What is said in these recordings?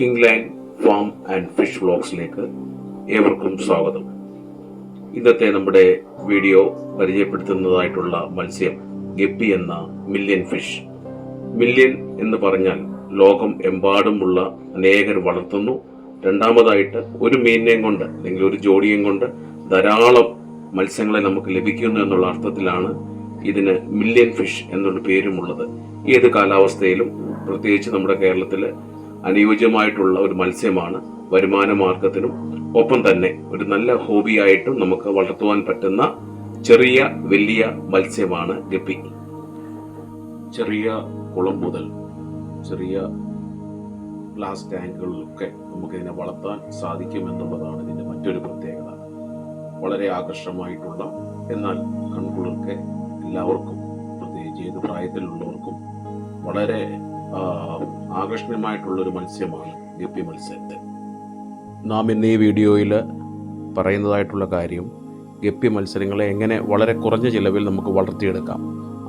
Cooking line farm and fish വ്ളോഗ്സിലേക്ക് ഏവർക്കും സ്വാഗതം. ഇന്നത്തെ നമ്മുടെ വീഡിയോ പരിചയപ്പെടുത്തുന്നതായിട്ടുള്ള മത്സ്യം ഗപ്പി എന്ന മില്യൻ ഫിഷ് മില്യൻ എന്ന് പറഞ്ഞാൽ ലോകം എമ്പാടുമുള്ള അനേകർ വളർത്തുന്നു. രണ്ടാമതായിട്ട് ഒരു മീനിനെയും കൊണ്ട് അല്ലെങ്കിൽ ഒരു ജോഡിയും കൊണ്ട് ധാരാളം മത്സ്യങ്ങളെ നമുക്ക് ലഭിക്കുന്നു എന്നുള്ള അർത്ഥത്തിലാണ് ഇതിന് മില്യൻ ഫിഷ് എന്നുള്ള പേരുമുള്ളത്. ഏത് കാലാവസ്ഥയിലും പ്രത്യേകിച്ച് നമ്മുടെ കേരളത്തിൽ അനുയോജ്യമായിട്ടുള്ള ഒരു മത്സ്യമാണ് വരുമാന മാർഗത്തിനും ഒപ്പം തന്നെ ഒരു നല്ല ഹോബിയായിട്ടും നമുക്ക് വളർത്തുവാൻ പറ്റുന്ന ചെറിയ വലിയ മത്സ്യമാണ് ഗപ്പി. ചെറിയ കുളം മുതൽ ചെറിയ ഗ്ലാസ് ടാങ്കുകളിലൊക്കെ നമുക്കിതിനെ വളർത്താൻ സാധിക്കുമെന്നുള്ളതാണ് ഇതിന്റെ മറ്റൊരു പ്രത്യേകത. വളരെ ആകർഷമായിട്ടുള്ള എന്നാൽ കൺകുളിർക്ക് എല്ലാവർക്കും പ്രത്യേകിച്ച് ഏത് പ്രായത്തിലുള്ളവർക്കും വളരെ ആ, ആകർഷണീയമായിട്ടുള്ള ഒരു മത്സ്യമാണ് ഗപ്പി മത്സ്യത്തെ. നാം ഇന്ന് ഈ വീഡിയോയിൽ പറയുന്നതായിട്ടുള്ള കാര്യം ഗപ്പി മത്സരങ്ങളെ എങ്ങനെ വളരെ കുറഞ്ഞ ചിലവിൽ നമുക്ക് വളർത്തിയെടുക്കാം.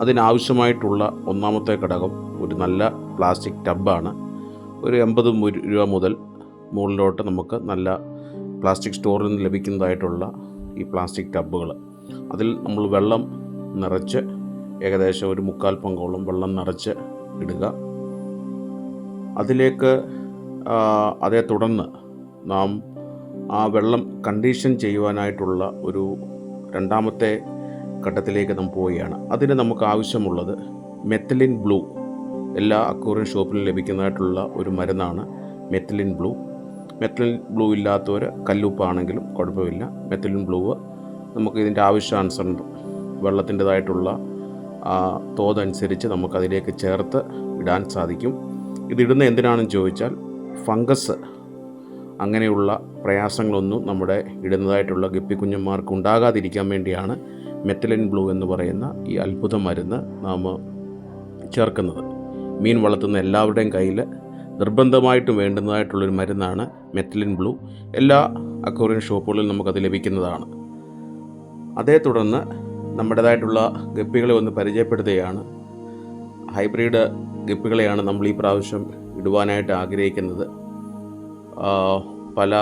അതിനാവശ്യമായിട്ടുള്ള ഒന്നാമത്തെ ഘടകം ഒരു നല്ല പ്ലാസ്റ്റിക് ടബാണ് ഒരു എൺപത് രൂപ മുതൽ മുകളിലോട്ട് നമുക്ക് നല്ല പ്ലാസ്റ്റിക് സ്റ്റോറിൽ നിന്ന് ലഭിക്കുന്നതായിട്ടുള്ള ഈ പ്ലാസ്റ്റിക് ടബുകൾ അതിൽ നമ്മൾ വെള്ളം നിറച്ച് ഏകദേശം ഒരു മുക്കാൽ പങ്കോളം വെള്ളം നിറച്ച് ഇടുക. അതിലേക്ക് അതേ തുടർന്ന് നാം ആ വെള്ളം കണ്ടീഷൻ ചെയ്യുവാനായിട്ടുള്ള ഒരു രണ്ടാമത്തെ ഘട്ടത്തിലേക്ക് നാം പോവുകയാണ്. അതിന് നമുക്ക് ആവശ്യമുള്ളത് മെത്തലിൻ ബ്ലൂ. എല്ലാ അക്വറിയം ഷോപ്പിലും ലഭിക്കുന്നതായിട്ടുള്ള ഒരു മരുന്നാണ് മെത്തലിൻ ബ്ലൂ. മെത്തലിൻ ബ്ലൂ ഇല്ലാത്തവർ കല്ലുപ്പാണെങ്കിലും കുഴപ്പമില്ല. മെത്തലിൻ ബ്ലൂവ് നമുക്ക് ഇതിന്റെ ആവശ്യാനുസരണം വെള്ളത്തിന്റെതായിട്ടുള്ള തോതനുസരിച്ച് നമുക്കതിലേക്ക് ചേർത്ത് ഇടാൻ സാധിക്കും. ഇതിടുന്ന എന്തിനാണെന്ന് ചോദിച്ചാൽ ഫംഗസ് അങ്ങനെയുള്ള പ്രയാസങ്ങളൊന്നും നമ്മുടെ ഇടുന്നതായിട്ടുള്ള ഗപ്പിക്കുഞ്ഞന്മാർക്ക് ഉണ്ടാകാതിരിക്കാൻ വേണ്ടിയാണ് മെറ്റലിൻ ബ്ലൂ എന്ന് പറയുന്ന ഈ അത്ഭുത മരുന്ന് നാം ചേർക്കുന്നത്. മീൻ വളർത്തുന്ന എല്ലാവരുടെയും കയ്യിൽ നിർബന്ധമായിട്ടും വേണ്ടുന്നതായിട്ടുള്ളൊരു മരുന്നാണ് മെത്തലിൻ ബ്ലൂ. എല്ലാ അക്വറിയൻ ഷോപ്പുകളിൽ നമുക്കത് ലഭിക്കുന്നതാണ്. അതേ തുടർന്ന് നമ്മുടേതായിട്ടുള്ള ഗപ്പികളെ ഒന്ന് പരിചയപ്പെടുത്തുകയാണ് ഹൈബ്രിഡ് ഗപ്പികളെയാണ് നമ്മൾ ഈ പ്രാവശ്യം ഇടുവാനായിട്ട് ആഗ്രഹിക്കുന്നത്. പല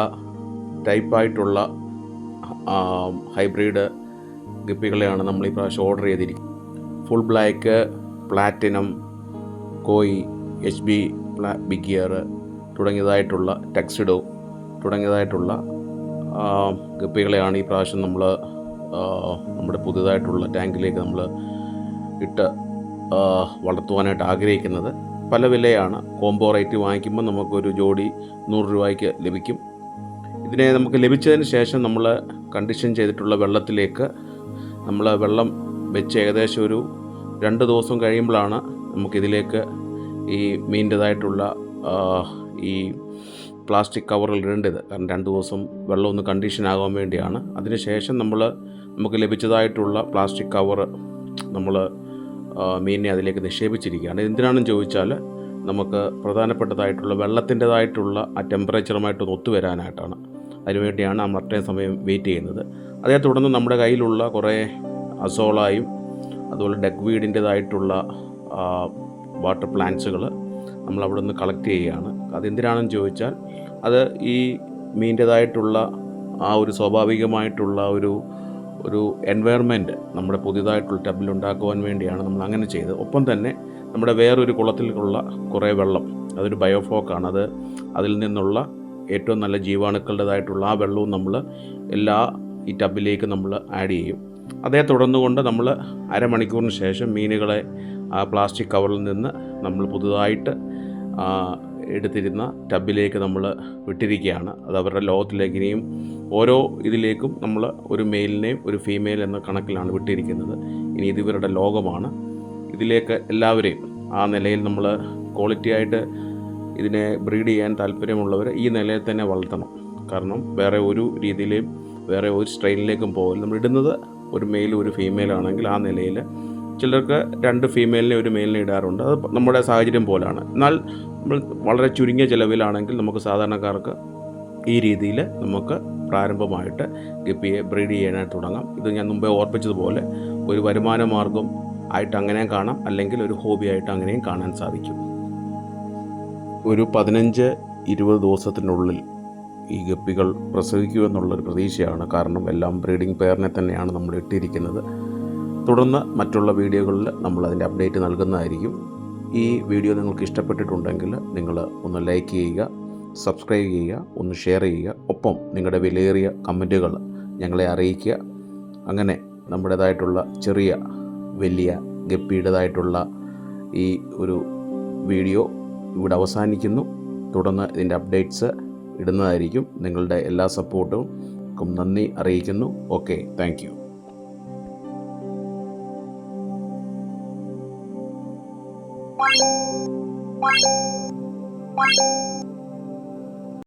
ടൈപ്പായിട്ടുള്ള ഹൈബ്രിഡ് ഗപ്പികളെയാണ് നമ്മൾ ഈ പ്രാവശ്യം ഓർഡർ ചെയ്തിരിക്കുന്നത്. Full black platinum koi H B big ear തുടങ്ങിയതായിട്ടുള്ള tuxedo തുടങ്ങിയതായിട്ടുള്ള ഗപ്പികളെയാണ് ഈ പ്രാവശ്യം നമ്മൾ നമ്മുടെ പുതിയതായിട്ടുള്ള ടാങ്കിലേക്ക് നമ്മൾ ഇട്ട് വളർത്തുവാനായിട്ട് ആഗ്രഹിക്കുന്നത്. പല വിലയാണ്. കോംബോ റേറ്റ് വാങ്ങിക്കുമ്പോൾ നമുക്കൊരു ജോഡി നൂറ് രൂപയ്ക്ക് ലഭിക്കും. ഇതിനെ നമുക്ക് ലഭിച്ചതിന് ശേഷം നമ്മൾ കണ്ടീഷൻ ചെയ്തിട്ടുള്ള വെള്ളത്തിലേക്ക് നമ്മൾ വെള്ളം വെച്ച് ഏകദേശം ഒരു രണ്ട് ദിവസം കഴിയുമ്പോഴാണ് നമുക്കിതിലേക്ക് ഈ മീന്റേതായിട്ടുള്ള ഈ പ്ലാസ്റ്റിക് കവറിൽ ഇടേണ്ടത്. കാരണം രണ്ട് ദിവസം വെള്ളം ഒന്ന് കണ്ടീഷൻ ആകാൻ വേണ്ടിയാണ്. അതിനുശേഷം നമ്മൾ നമുക്ക് ലഭിച്ചതായിട്ടുള്ള പ്ലാസ്റ്റിക് കവർ നമ്മൾ മീനിനെ അതിലേക്ക് നിക്ഷേപിച്ചിരിക്കുകയാണ്. എന്തിനാണെന്ന് ചോദിച്ചാൽ നമുക്ക് പ്രധാനപ്പെട്ടതായിട്ടുള്ള വെള്ളത്തിന്റെതായിട്ടുള്ള ആ ടെമ്പറേച്ചറുമായിട്ടൊന്ന് ഒത്തുവരാനായിട്ടാണ്. അതിനുവേണ്ടിയാണ് നമ്മൾ അത്രയും സമയം വെയിറ്റ് ചെയ്യുന്നത്. അതേ തുടർന്ന് നമ്മുടെ കയ്യിലുള്ള കുറേ അസോളായും അതുപോലെ ഡെഗ് വീടിന്റെതായിട്ടുള്ള വാട്ടർ പ്ലാന്റ്സുകൾ നമ്മൾ അവിടെ നിന്ന് കളക്ട് ചെയ്യുകയാണ്. അതെന്തിനാണെന്ന് ചോദിച്ചാൽ അത് ഈ മീന്റെതായിട്ടുള്ള ആ ഒരു സ്വാഭാവികമായിട്ടുള്ള ഒരു ഒരു എൻവയർമെന്റ് നമ്മുടെ പുതിയതായിട്ടുള്ള ടബിൽ ഉണ്ടാക്കുവാൻ വേണ്ടിയാണ് നമ്മൾ അങ്ങനെ ചെയ്തത്. ഒപ്പം തന്നെ നമ്മുടെ വേറൊരു കുളത്തിലുള്ള കുറേ വെള്ളം അതൊരു ബയോഫോക്കാണ് അത് അതിൽ നിന്നുള്ള ഏറ്റവും നല്ല ജീവാണുക്കളുടേതായിട്ടുള്ള ആ വെള്ളവും നമ്മൾ എല്ലാ ഈ ടബിലേക്ക് നമ്മൾ ആഡ് ചെയ്യും. അതേ തുടർന്നുകൊണ്ട് നമ്മൾ അരമണിക്കൂറിന് ശേഷം മീനുകളെ ആ പ്ലാസ്റ്റിക് കവറിൽ നിന്ന് നമ്മൾ പുതുതായിട്ട് എടുത്തിരുന്ന ടബിലേക്ക് നമ്മൾ വിട്ടിരിക്കുകയാണ്. അത് അവരുടെ ലോകത്തിലേക്ക് ഇനിയും ഓരോ ഇതിലേക്കും നമ്മൾ ഒരു മെയിലിനെയും ഒരു ഫീമെയിൽ എന്ന കണക്കിലാണ് വിട്ടിരിക്കുന്നത്. ഇനി ഇത് ഇവരുടെ ലോകമാണ്. ഇതിലേക്ക് എല്ലാവരെയും ആ നിലയിൽ നമ്മൾ ക്വാളിറ്റി ആയിട്ട് ഇതിനെ ബ്രീഡ് ചെയ്യാൻ താല്പര്യമുള്ളവർ ഈ നിലയിൽ തന്നെ വളർത്തണം. കാരണം വേറെ ഒരു രീതിയിലെയും വേറെ ഒരു സ്ട്രെയിനിലേക്കും പോകില്ല നമ്മൾ ഇടുന്നത് ഒരു മെയിലും ഒരു ഫീമെയിലാണെങ്കിൽ ആ നിലയിൽ ചിലർക്ക് രണ്ട് ഫീമെയിലിനെ ഒരു മെയിലിനെ ഇടാറുണ്ട്. അത് നമ്മുടെ സാഹചര്യം പോലാണ്. എന്നാൽ നമ്മൾ വളരെ ചുരുങ്ങിയ ചിലവിലാണെങ്കിൽ നമുക്ക് സാധാരണക്കാർക്ക് ഈ രീതിയിൽ നമുക്ക് പ്രാരംഭമായിട്ട് ഗപ്പിയെ ബ്രീഡ് ചെയ്യാനായിട്ട് തുടങ്ങാം. ഇത് ഞാൻ മുമ്പേ ഓർപ്പിച്ചതുപോലെ ഒരു വരുമാന മാർഗം ആയിട്ട് അങ്ങനെയും കാണാം. അല്ലെങ്കിൽ ഒരു ഹോബി ആയിട്ട് അങ്ങനെയും കാണാൻ സാധിക്കും. ഒരു പതിനഞ്ച് ഇരുപത് ദിവസത്തിനുള്ളിൽ ഈ ഗപ്പികൾ പ്രസവിക്കുമെന്നുള്ളൊരു പ്രതീക്ഷയാണ്. കാരണം എല്ലാം ബ്രീഡിംഗ് പെയറിനെ തന്നെയാണ് നമ്മൾ ഇട്ടിരിക്കുന്നത്. തുടർന്ന് മറ്റുള്ള വീഡിയോകളിൽ നമ്മൾ അതിന്റെ അപ്ഡേറ്റ് നൽകുന്നതായിരിക്കും. ഈ വീഡിയോ നിങ്ങൾക്ക് ഇഷ്ടപ്പെട്ടിട്ടുണ്ടെങ്കിൽ നിങ്ങൾ ഒന്ന് ലൈക്ക് ചെയ്യുക സബ്സ്ക്രൈബ് ചെയ്യുക ഒന്ന് ഷെയർ ചെയ്യുക. ഒപ്പം നിങ്ങളുടെ വിലയേറിയ കമന്റുകൾ ഞങ്ങളെ അറിയിക്കുക. അങ്ങനെ നമ്മുടേതായിട്ടുള്ള ചെറിയ വലിയ ഗപ്പിയുടേതായിട്ടുള്ള ഈ ഒരു വീഡിയോ ഇവിടെ അവസാനിക്കുന്നു. തുടർന്ന് ഇതിന്റെ അപ്ഡേറ്റ്സ് ഇടുന്നതായിരിക്കും. നിങ്ങളുടെ എല്ലാ സപ്പോർട്ടും നന്ദി അറിയിക്കുന്നു. Okay thank Bye.